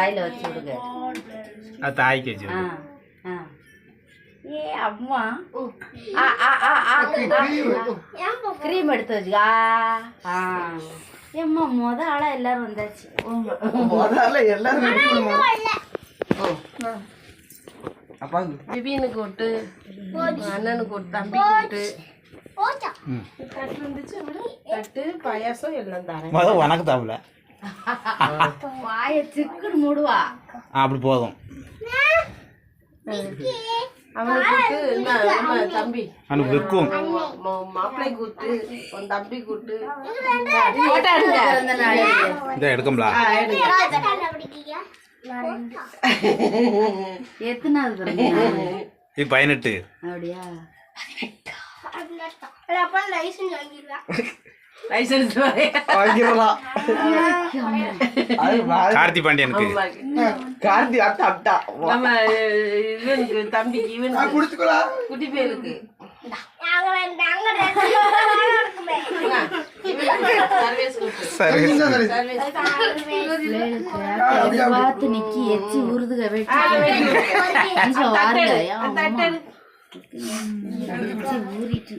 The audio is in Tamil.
வாயில வச்சு விடுங்க. அது தாய்க்கு வச்சு ஆ ஆ. ஏ அம்மா. ஆ ஆ ஆ ஆ க்ரீம் எடுத்து வச்சுக்கா. ஆ. ஏம்மா முத ஆளா எல்லாரும் வந்தாச்சு. முதல்ல எல்லாரும் ready பண்ணுமா? அப்பா விபினுக்கு விட்டு அண்ணனுக்கு விட்டு தம்பிக்கு விட்டு தட்டு பாயாசம் எல்லாம் தரேன். முத உனக்கு மூடுவா அப்படி போதும். அவனுக்கு நாள் இதை எடுக்கும்ல. இது பதினெட்டு. அப்படியா? லைசன்ஸ் வாங்கிடலாம். கார்த்தி பாண்டியனுக்கு. கார்த்தி அட்டா அட்டா நம்ம இவனுக்கு தம்பிக்கு இவனுக்கு. குடிச்சுக்கோடா. குட்டி பேருக்கு. பார்த்து நிக்கி எச்சி வெட்டி ஊறிட்டு